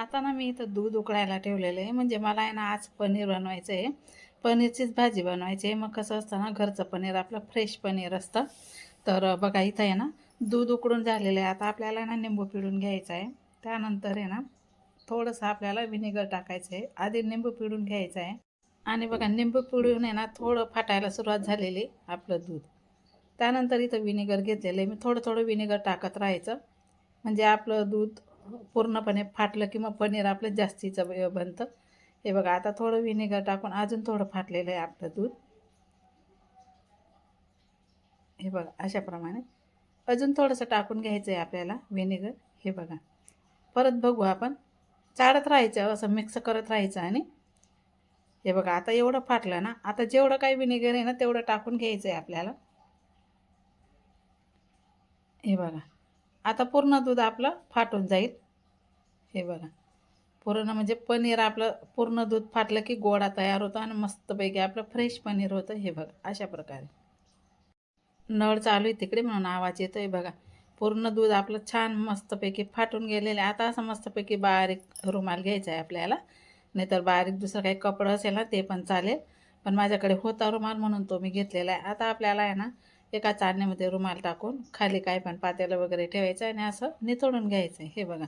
आता ना मी इथं दूध उकळायला ठेवलेलं आहे. म्हणजे मला आहे ना आज पनीर बनवायचं आहे. पनीरचीच भाजी बनवायची आहे. मग कसं असतं ना घरचं पनीर आपलं फ्रेश पनीर असतं. तर बघा इथं आहे ना दूध उकडून झालेलं आहे. आता आपल्याला ना निंबू पिळून घ्यायचं आहे. त्यानंतर आहे ना थोडंसं आपल्याला विनेगर टाकायचं आहे. आधी निंबू पिळून घ्यायचं आहे. आणि बघा निंबू पिळून आहे ना थोडं फाटायला सुरुवात झालेली आपलं दूध. त्यानंतर इथं विनेगर घेतलेलं आहे. मी थोडं थोडं विनेगर टाकत राहायचं. म्हणजे आपलं दूध पूर्णपणे फाटलं की मग पनीर आपलं जास्तीचं बनतं. हे बघा आता थोडं विनेगर टाकून अजून थोडं फाटलेलं आहे आपलं दूध. हे बघा अशाप्रमाणे. अजून थोडंसं टाकून घ्यायचं आहे आपल्याला व्हिनेगर हे बघा. परत बघू आपण. चाळत राहायचं असं मिक्स करत राहायचं आणि. हे बघा आता एवढं फाटलं ना आता जेवढं काही विनेगर आहे ना तेवढं टाकून घ्यायचं आहे आपल्याला. हे बघा. आता पूर्ण दूध आपलं फाटून जाईल. हे बघा. पूर्ण म्हणजे पनीर आपलं पूर्ण दूध फाटलं की गोडा तयार होतो आणि मस्तपैकी आपलं फ्रेश पनीर होतं हे बघा. अशा प्रकारे. नळ चालू आहे तिकडे म्हणून आवाज येतो आहे बघा. पूर्ण दूध आपलं छान मस्तपैकी फाटून गेलेलं आहे. आता असं मस्तपैकी बारीक रुमाल घ्यायचा आहे आपल्याला. नाहीतर बारीक दुसरं काही कपडं असेल ना ते पण चालेल. पण माझ्याकडे होता रुमाल म्हणून तो मी घेतलेला आहे. आता आपल्याला आहे ना एका चाळणीमध्ये रुमाल टाकून खाली काय पण पातेलं वगैरे ठेवायचं आणि असं निथळून घ्यायचं आहे. हे बघा.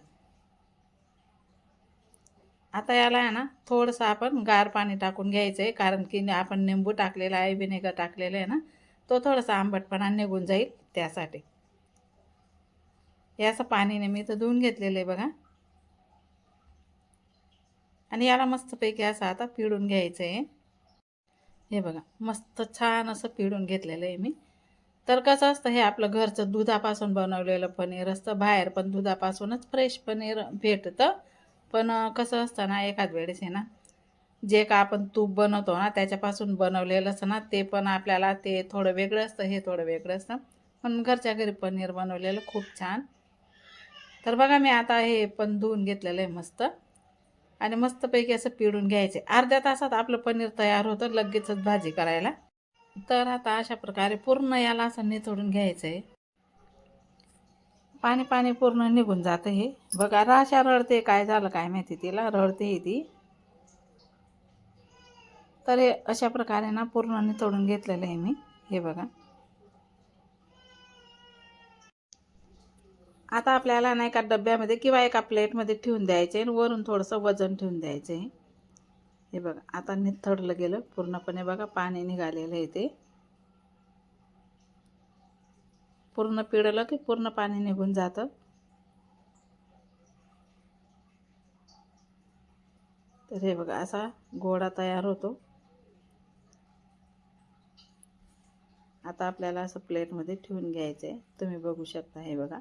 आता याला आहे ना थोडंसं आपण गार पाणी टाकून घ्यायचं आहे कारण की आपण निंबू टाकलेला आहे विनेगर टाकलेलं आहे ना तो थोडासा आंबटपणा निघून जाईल त्यासाठी. याचं पाणीने मी तर धुवून घेतलेलं आहे बघा. आणि याला मस्तपैकी असं आता पिळून घ्यायचं आहे हे बघा मस्त छान असं पिळून घेतलेलं आहे मी. तर कसं असतं हे आपलं घरचं दुधापासून बनवलेलं पनीर असतं बाहेर पण दुधापासूनच फ्रेश पनीर भेटतं. पण कसं असतं ना एखाद वेळेस आहे ना जे का आपण तूप बनवतो ना त्याच्यापासून बनवलेलं असतं ना ते पण आपल्याला ते थोडं वेगळं असतं हे थोडं वेगळं असतं. पण घरच्या घरी पनीर बनवलेलं खूप छान. तर बघा मी आता हे पण धुवून घेतलेलं आहे मस्त. आणि मस्तपैकी असं पिळून घ्यायचे. अर्ध्या तासात आपलं पनीर तयार होतं लगेचच भाजी करायला. तर आता अशा प्रकारे पूर्ण याला असं निचोडून घ्यायचं आहे पाणी पाणी पूर्ण निघून जातं हे. बघा राशा रडते काय झालं काय माहिती तिला रडते ही ती. तर हे अशा प्रकारे ना पूर्ण तोडून घेतलेलं आहे मी. हे बघा. आता आपल्याला ना एका डब्यामध्ये किंवा एका प्लेटमध्ये ठेवून द्यायचे आणि वरून थोडंसं वजन ठेवून द्यायचं. आहे हे बघा आता निथडलं गेलं. पूर्णपणे बघा पाणी निघालेलं आहे ते. पूर्ण पिळलं की पूर्ण पाणी निघून जातं. तर हे बघा असा गोळा तयार होतो. आता आपल्याला असं प्लेटमध्ये ठेवून घ्यायचं आहे तुम्ही बघू शकता हे बघा.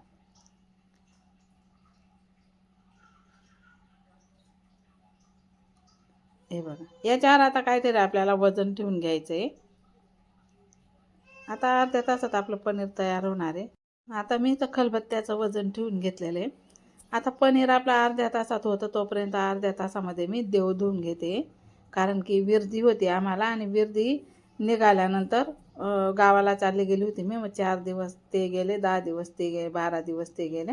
हे बघा. याच्यावर आता काहीतरी आपल्याला वजन ठेवून घ्यायचं आहे आता अर्ध्या तासात आपलं पनीर तयार होणार आहे. आता मी तर खलबत्त्याचं वजन ठेवून घेतलेलं आहे. आता पनीर आपला अर्ध्या तासात होतं तोपर्यंत अर्ध्या तासामध्ये मी देव धुवून घेते. कारण की विरधी होती आम्हाला आणि विरधी निघाल्यानंतर गावाला चालली गेली होती मी. मग चार दिवस ते गेले दहा दिवस ते गेले बारा दिवस ते गेले.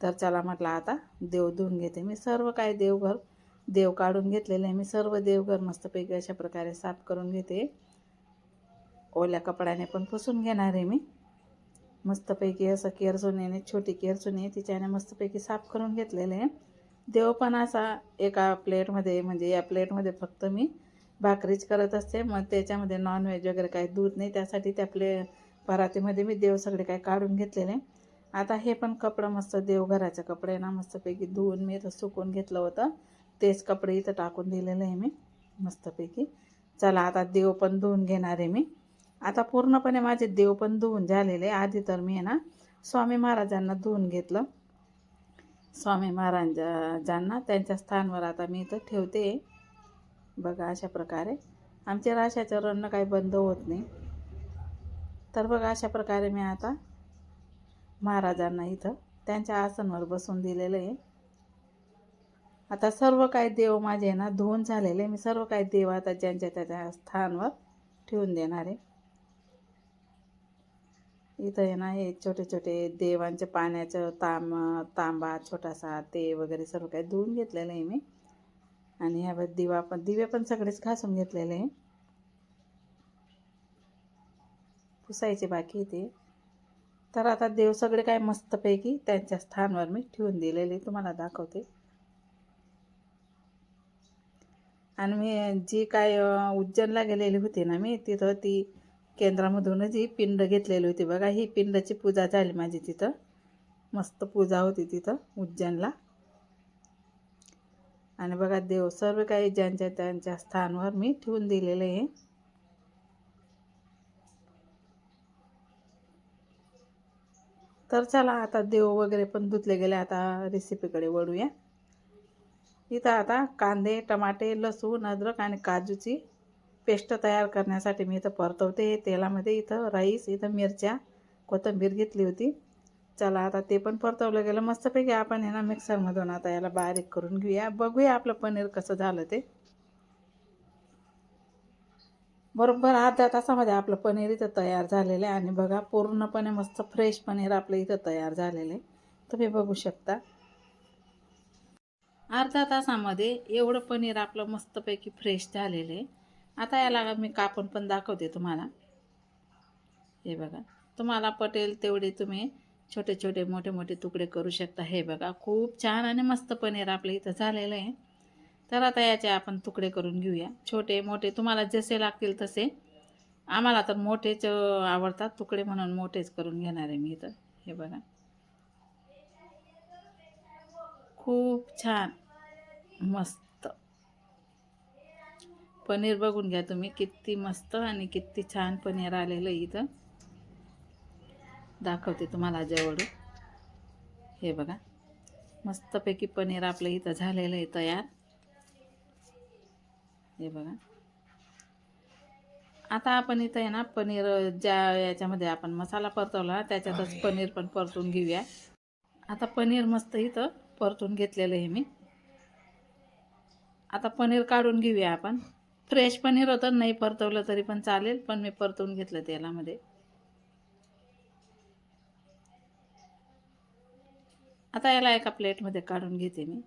तर चला म्हटलं आता देव धुवून घेते. मी सर्व काय देवघर देव काढून घेतलेले आहे. मी सर्व देवघर मस्तपैकी अशा प्रकारे साफ करून घेते. ओल्या कपड्याने पण पुसून घेणार आहे मी. मस्तपैकी असं केरसुनीने छोटी केरसुनी तिच्याने मस्तपैकी साफ करून घेतलेले आहे. देव पण असा एका प्लेटमध्ये म्हणजे या प्लेटमध्ये फक्त मी भाकरीच करत असते. मग त्याच्यामध्ये नॉनव्हेज वगैरे काही दूध नाही. त्यासाठी त्या प्ले परातीमध्ये मी देव सगळे काय काढून घेतलेले आता हे पण कपडं मस्त देवघराचे कपडे ना मस्तपैकी धुवून मी इथं सुकून घेतलं होतं. तेच कपडे इथं टाकून दिलेलं आहे मी मस्तपैकी. चला आता देव पण धुवून घेणार आहे मी. आता पूर्णपणे माझे देव पण धुवून झालेले. आहे. आधी तर मी आहे ना स्वामी महाराजांना धुवून घेतलं. स्वामी महाराजांना त्यांच्या स्थानवर आता मी इथं ठेवते. बघा अशा प्रकारे. आमचे राशाचं काही बंद होत नाही. तर बघा अशा प्रकारे मी आता महाराजांना इथं त्यांच्या आसनवर बसून दिलेलं आहे. आता सर्व काही देव माझे ना धुवून झालेले. मी सर्व काही देव आता ज्यांच्या त्याच्या स्थानवर ठेवून देणार आहे. इथं आहे ना हे छोटे छोटे देवांचे पाण्याचं ताम तांबा छोटासा ते वगैरे सर्व काही धुवून घेतलेलं आहे मी. आणि ह्या दिवा पण दिवे पण सगळेच घासून घेतलेले आहे. पुसायचे बाकी ते. तर आता देव सगळे काय मस्तपैकी त्यांच्या स्थानवर मी ठेवून दिलेले तुम्हाला दाखवते. आणि मी जी काय उज्जैनला गेलेली होती ना मी तिथं ती केंद्रामधूनच ही पिंड घेतलेली होती. बघा ही पिंडची पूजा झाली माझी तिथं. मस्त पूजा होती तिथं उज्जैनला. आणि बघा देव सर्व काही ज्यांच्या त्यांच्या स्थानवर मी ठेवून दिलेले आहे. तर चला आता देव वगैरे पण धुतले गेले. आता रेसिपीकडे वळूया. इथं आता कांदे टमाटे लसूण अद्रक आणि काजूची पेस्ट तयार करण्यासाठी मी इथं परतवते. तेलामध्ये इथं राईस इथं मिरच्या कोथिंबीर घेतली होती. चला आता ते पण परतवलं गेलं. मस्तपैकी आपण हे ना मिक्सरमधून आता याला बारीक करून घेऊया. बघूया आपलं पनीर कसं झालं ते. बरोबर अर्ध्या तासामध्ये आपलं पनीर इथं तयार झालेलं आहे. आणि बघा पूर्णपणे मस्त फ्रेश पनीर आपलं इथं तयार झालेलं आहे. तुम्ही बघू शकता. अर्ध्या तासामध्ये एवढं पनीर आपलं मस्तपैकी फ्रेश झालेलं आहे. आता याला मी कापून पण दाखवते तुम्हाला. हे बघा तुम्हाला पटेल तेवढे तुम्ही छोटे छोटे मोठे मोठे तुकडे करू शकता. हे बघा खूप छान आणि मस्त पनीर आपलं इथं झालेलं आहे. तर आता याचे आपण तुकडे करून घेऊया. छोटे मोठे तुम्हाला जसे लागतील तसे. आम्हाला तर मोठेच आवडतात तुकडे म्हणून मोठेच करून घेणार आहे मी इथं. हे बघा. खूप छान मस्त. पनीर बघून घ्या तुम्ही. किती मस्त आणि किती छान पनीर आलेलं आहे इथं. दाखवते तुम्हाला जवळून. हे बघा. मस्तपैकी पनीर आपलं इथं झालेलं आहे तयार. हे बघा. आता आपण इथं आहे ना पनीर ज्या याच्यामध्ये आपण मसाला परतवला त्याच्यातच पनीर पण परतून घेऊया. आता पनीर मस्त इथं परतून घेतलेलं आहे मी. आता पनीर काढून घेऊया आपण. फ्रेश पनीर होतं नाही परतवलं तरी पण चालेल पण मी परतवून घेतलं तेलामध्ये. आता याला एका प्लेटमध्ये काढून घेते मी.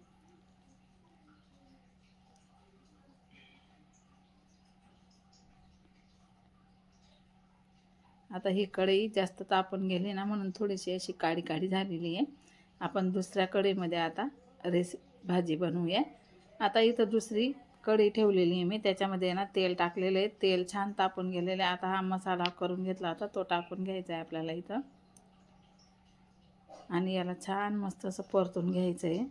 आता ही कढई जास्त तापून गेली ना म्हणून थोडीशी अशी काळी काळी झालेली आहे. आपण दुसऱ्या कढईमध्ये आता रेसि भाजी बनवूया. आता इथं दुसरी कढी ठेवलेली आहे मी. त्याच्यामध्ये ना तेल टाकलेलं आहे. तेल छान तापून गेलेलं आहे. आता हा मसाला करून घेतला होता. तो टाकून घ्यायचा आहे आपल्याला इथं. आणि याला छान मस्त असं परतून घ्यायचं आहे.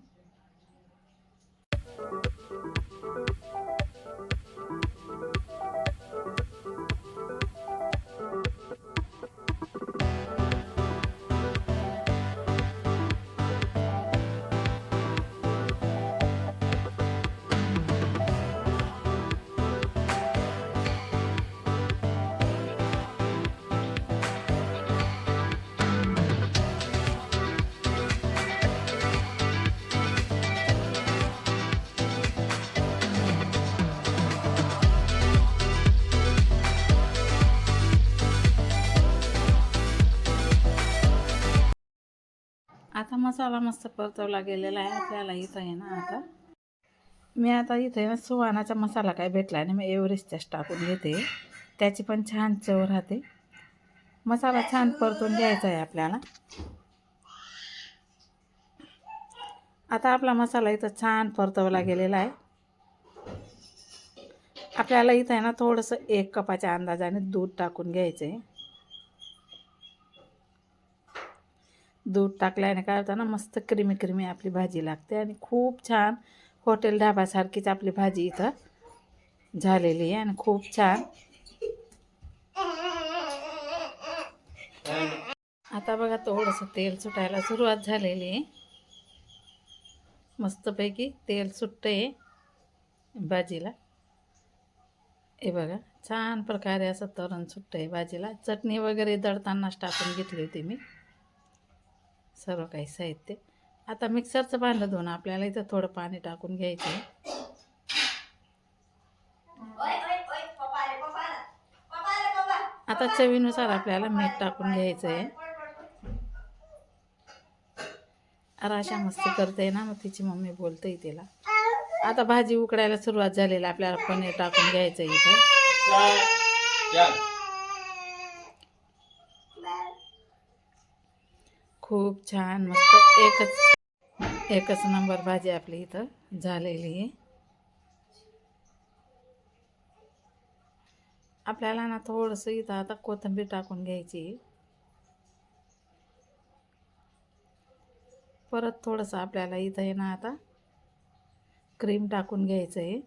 मसाला मस्त परतवला गेलेला आहे. आपल्याला इथं आहे ना आता. मी आता इथे ना सुहानाचा मसाला काय भेटला आणि मी एव्हरेस्टच्याच टाकून घेते. त्याची पण छान चव राहते. मसाला छान परतून घ्यायचा आहे आपल्याला. आता आपला मसाला इथं छान परतवला गेलेला आहे. आपल्याला इथं आहे ना थोडंसं एक कपाच्या अंदाजाने दूध टाकून घ्यायचं आहे दूध टाकल्याने काय होतं ना मस्त क्रिमी क्रिमी आपली भाजी लागते आणि खूप छान हॉटेल ढाबासारखीच आपली भाजी इथं झालेली आहे आणि खूप छान. आता बघा थोडंसं तेल सुटायला सुरुवात झालेली आहे. मस्तपैकी तेल सुटतं आहे भाजीला. हे बघा छान प्रकारे असं तरण सुटतं आहे भाजीला. चटणी वगैरे दळतानाच टाकून घेतली होती मी. सर्व काही साहित्य. आता मिक्सरचं भांडं धुवून आपल्याला इथं थोडं पाणी टाकून घ्यायचं आहे. आता चवीनुसार आपल्याला मीठ टाकून घ्यायचं आहे. राशा मस्ती करते ना मग तिची मम्मी बोलते तिला. आता भाजी उकडायला सुरुवात झालेली आहे. आपल्याला पनीर टाकून घ्यायचं आहे इथं. खूप छान मस्त. एकच एकच नंबर भाजी आपली इथं झालेली आहे. आपल्याला ना थोडंसं इथं आता कोथिंबीर टाकून घ्यायची. परत थोडंसं आपल्याला इथं आहे ना आता क्रीम टाकून घ्यायचं आहे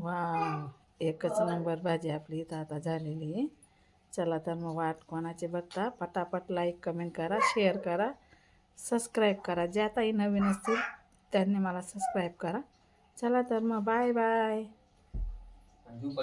वा एकच नंबर भाजी आपली इथं आता झालेली आहे. चला तर मग वाट कोणाची बघता. पटापट लाईक कमेंट करा शेअर करा सबस्क्राईब करा. ज्या ताई नवीन असतील त्यांनी मला सबस्क्राईब करा. चला तर मग बाय बाय